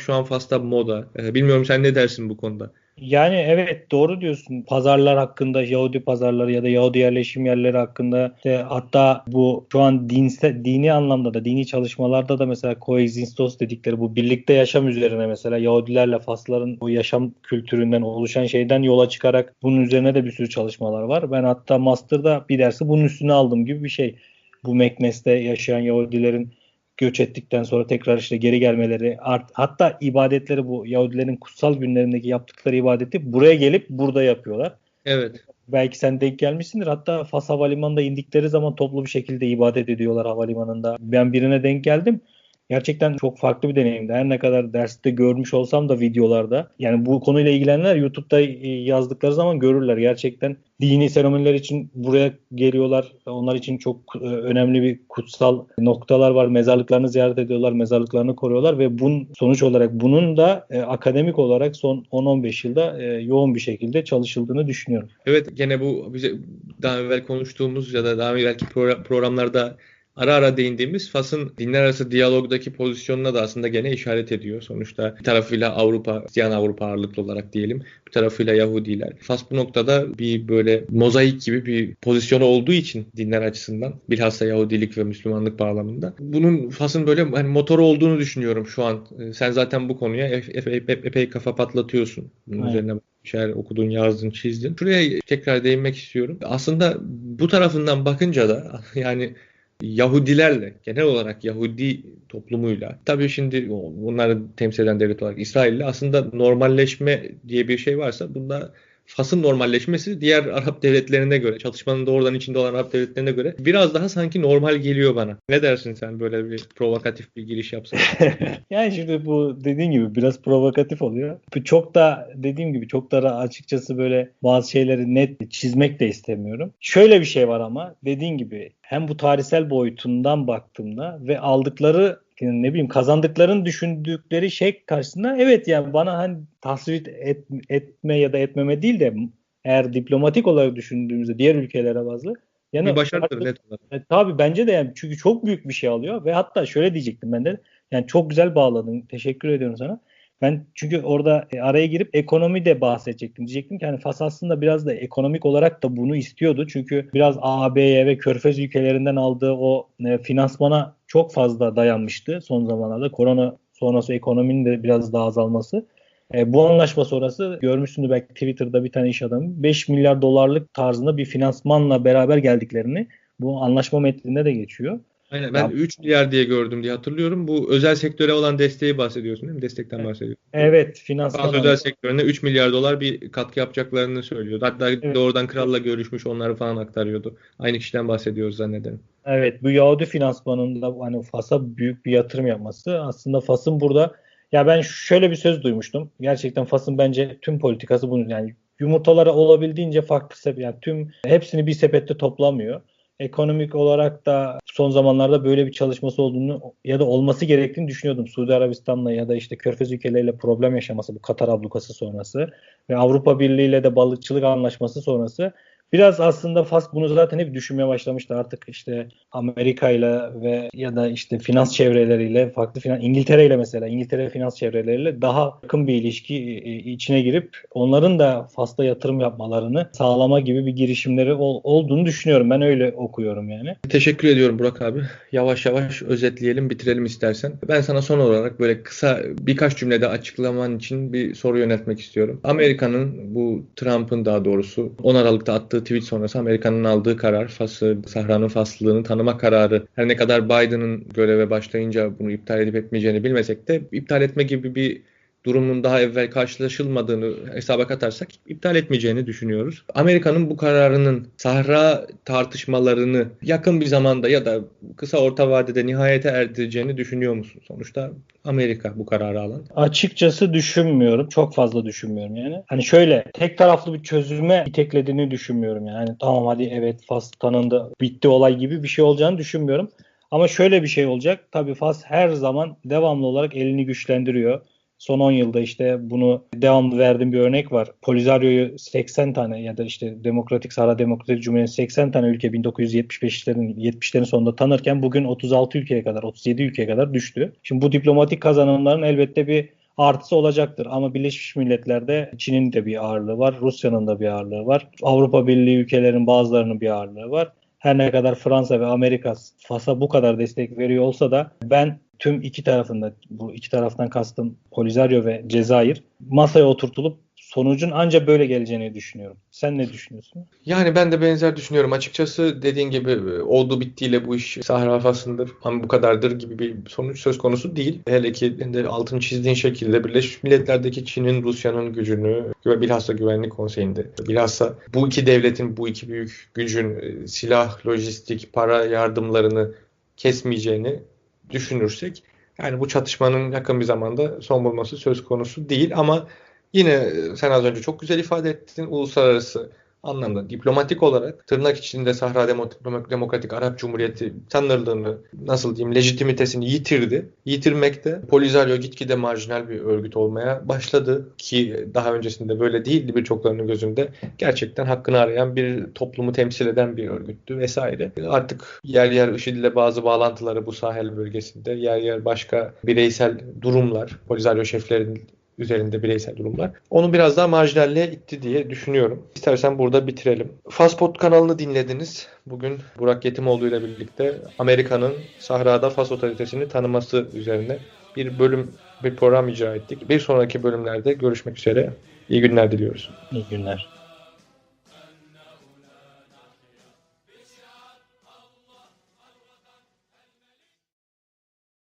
şu an Fas'ta moda. Ee, bilmiyorum sen ne dersin bu konuda? Yani evet doğru diyorsun. Pazarlar hakkında, Yahudi pazarları ya da Yahudi yerleşim yerleri hakkında işte hatta bu şu an dinse, dini anlamda da dini çalışmalarda da mesela coexistos dedikleri bu birlikte yaşam üzerine mesela Yahudilerle Fasların o yaşam kültüründen oluşan şeyden yola çıkarak bunun üzerine de bir sürü çalışmalar var. Ben hatta master'da bir dersi bunun üstüne aldım gibi bir şey. Bu Meknes'te yaşayan Yahudilerin göç ettikten sonra tekrar işte geri gelmeleri art, hatta ibadetleri bu Yahudilerin kutsal günlerindeki yaptıkları ibadeti buraya gelip burada yapıyorlar. Evet. Belki sen denk gelmişsindir. Hatta Fas Havalimanı'nda indikleri zaman toplu bir şekilde ibadet ediyorlar havalimanında. Ben birine denk geldim. Gerçekten çok farklı bir deneyimdi. Her ne kadar derste görmüş olsam da videolarda. Yani bu konuyla ilgilenenler YouTube'da e, yazdıkları zaman görürler. Gerçekten dini seremoniler için buraya geliyorlar. Onlar için çok e, önemli bir kutsal noktalar var. Mezarlıklarını ziyaret ediyorlar, mezarlıklarını koruyorlar ve bun sonuç olarak bunun da e, akademik olarak son 10-15 yılda yoğun bir şekilde çalışıldığını düşünüyorum. Evet gene bu daha evvel konuştuğumuz ya da daha evvelki programlarda ara ara değindiğimiz Fas'ın dinler arası diyalogdaki pozisyonuna da aslında gene işaret ediyor. Sonuçta bir tarafıyla Avrupa, Hristiyan Avrupa ağırlıklı olarak diyelim. Bir tarafıyla Yahudiler. Fas bu noktada bir böyle mozaik gibi bir pozisyonu olduğu için dinler açısından bilhassa Yahudilik ve Müslümanlık bağlamında. Bunun Fas'ın böyle hani motoru olduğunu düşünüyorum şu an. Ee, sen zaten bu konuya epey, epey, epey kafa patlatıyorsun. Bunun Aynen. üzerine şeyler okudun, yazdın, çizdin. Şuraya tekrar değinmek istiyorum. Aslında bu tarafından bakınca da yani Yahudilerle, genel olarak Yahudi toplumuyla, tabii şimdi onları temsil eden devlet olarak İsrail'le aslında normalleşme diye bir şey varsa bunda Fas'ın normalleşmesi diğer Arap devletlerine göre, çalışmanın doğrudan içinde olan Arap devletlerine göre biraz daha sanki normal geliyor bana. Ne dersin sen böyle bir provokatif bir giriş yapsan? yani şimdi bu dediğin gibi biraz provokatif oluyor. Çok da dediğim gibi çok da açıkçası böyle bazı şeyleri net çizmek de istemiyorum. Şöyle bir şey var ama dediğin gibi hem bu tarihsel boyutundan baktığımda ve aldıkları ne bileyim kazandıklarını düşündükleri şey karşısında evet yani bana hani tasvip et, etme ya da etmeme değil de eğer diplomatik olarak düşündüğümüzde diğer ülkelere bazı yani bir başarıdır net olarak. E, tabii bence de yani çünkü çok büyük bir şey alıyor ve hatta şöyle diyecektim ben de yani çok güzel bağladın. Teşekkür ediyorum sana. Ben çünkü orada e, araya girip ekonomi de bahsedecektim. Diyecektim ki hani Fas aslında biraz da ekonomik olarak da bunu istiyordu. Çünkü biraz AB'ye ve Körfez ülkelerinden aldığı o e, finansmana çok fazla dayanmıştı son zamanlarda. Korona sonrası ekonominin de biraz daha azalması. E, bu anlaşma sonrası görmüşsündür belki Twitter'da bir tane iş adamı 5 milyar dolarlık tarzında bir finansmanla beraber geldiklerini bu anlaşma metninde de geçiyor. Aynen ben ya, 3 milyar diye gördüm diye hatırlıyorum. Bu özel sektöre olan desteği bahsediyorsun değil mi? Destekten bahsediyorsun. Evet. Finansman özel sektörüne 3 milyar dolar bir katkı yapacaklarını söylüyordu. Hatta evet. doğrudan kralla görüşmüş onları falan aktarıyordu. Aynı kişiden bahsediyoruz zannederim. Evet bu Yahudi finansmanında hani Fas'a büyük bir yatırım yapması aslında Fas'ın burada ya ben şöyle bir söz duymuştum. Gerçekten Fas'ın bence tüm politikası bunun yani yumurtalara olabildiğince farklı sebep yani tüm hepsini bir sepette toplamıyor ekonomik olarak da son zamanlarda böyle bir çalışması olduğunu ya da olması gerektiğini düşünüyordum. Suudi Arabistan'la ya da işte Körfez ülkeleriyle problem yaşaması bu Katar ablukası sonrası ve Avrupa Birliği ile de balıkçılık anlaşması sonrası Biraz aslında Fas bunu zaten hep düşünmeye başlamıştı artık işte Amerika ile ve ya da işte finans çevreleriyle farklı finans İngiltere ile mesela İngiltere finans çevreleriyle daha yakın bir ilişki e, içine girip onların da Fas'ta yatırım yapmalarını sağlama gibi bir girişimleri ol, olduğunu düşünüyorum. Ben öyle okuyorum yani. Teşekkür ediyorum Burak abi. Yavaş yavaş özetleyelim, bitirelim istersen. Ben sana son olarak böyle kısa birkaç cümlede açıklaman için bir soru yönetmek istiyorum. Amerika'nın bu Trump'ın daha doğrusu 10 Aralık'ta attığı attığı tweet sonrası Amerika'nın aldığı karar, Fas'ı, Sahra'nın faslılığını tanıma kararı her ne kadar Biden'ın göreve başlayınca bunu iptal edip etmeyeceğini bilmesek de iptal etme gibi bir durumun daha evvel karşılaşılmadığını hesaba katarsak iptal etmeyeceğini düşünüyoruz. Amerika'nın bu kararının Sahra tartışmalarını yakın bir zamanda ya da kısa orta vadede nihayete erdireceğini düşünüyor musun? Sonuçta Amerika bu kararı alan. Açıkçası düşünmüyorum. Çok fazla düşünmüyorum yani. Hani şöyle tek taraflı bir çözüme iteklediğini düşünmüyorum yani. Hani tamam hadi evet Fas tanındı bitti olay gibi bir şey olacağını düşünmüyorum. Ama şöyle bir şey olacak. Tabii Fas her zaman devamlı olarak elini güçlendiriyor. Son 10 yılda işte bunu devamlı verdiğim bir örnek var. Polisaryo'yu 80 tane ya da işte Demokratik Sahra Demokratik Cumhuriyeti 80 tane ülke 1975'lerin 70'lerin sonunda tanırken bugün 36 ülkeye kadar 37 ülkeye kadar düştü. Şimdi bu diplomatik kazanımların elbette bir artısı olacaktır. Ama Birleşmiş Milletler'de Çin'in de bir ağırlığı var, Rusya'nın da bir ağırlığı var. Avrupa Birliği ülkelerinin bazılarının bir ağırlığı var. Her ne kadar Fransa ve Amerika Fas'a bu kadar destek veriyor olsa da ben tüm iki tarafında bu iki taraftan kastım Polisario ve Cezayir masaya oturtulup sonucun ancak böyle geleceğini düşünüyorum. Sen ne düşünüyorsun? Yani ben de benzer düşünüyorum. Açıkçası dediğin gibi e, oldu bittiyle bu iş Sahra Fas'ındır ama bu kadardır gibi bir sonuç söz konusu değil. Hele ki de altını çizdiğin şekilde Birleşmiş Milletler'deki Çin'in, Rusya'nın gücünü ve bilhassa Güvenlik Konseyi'nde bilhassa bu iki devletin, bu iki büyük gücün e, silah, lojistik, para yardımlarını kesmeyeceğini düşünürsek yani bu çatışmanın yakın bir zamanda son bulması söz konusu değil ama Yine sen az önce çok güzel ifade ettin. Uluslararası anlamda diplomatik olarak tırnak içinde Sahra Demokratik Arap Cumhuriyeti tanırlığını nasıl diyeyim lejitimitesini yitirdi. Yitirmekte Polisario gitgide marjinal bir örgüt olmaya başladı ki daha öncesinde böyle değildi birçoklarının gözünde. Gerçekten hakkını arayan bir toplumu temsil eden bir örgüttü vesaire. Artık yer yer IŞİD ile bazı bağlantıları bu sahel bölgesinde yer yer başka bireysel durumlar Polisario şeflerinin üzerinde bireysel durumlar. Onu biraz daha marjinalliğe itti diye düşünüyorum. İstersen burada bitirelim. Fastpod kanalını dinlediniz. Bugün Burak Yetimoğlu ile birlikte Amerika'nın Sahra'da Fas otoritesini tanıması üzerine bir bölüm, bir program icra ettik. Bir sonraki bölümlerde görüşmek üzere. İyi günler diliyoruz. İyi günler.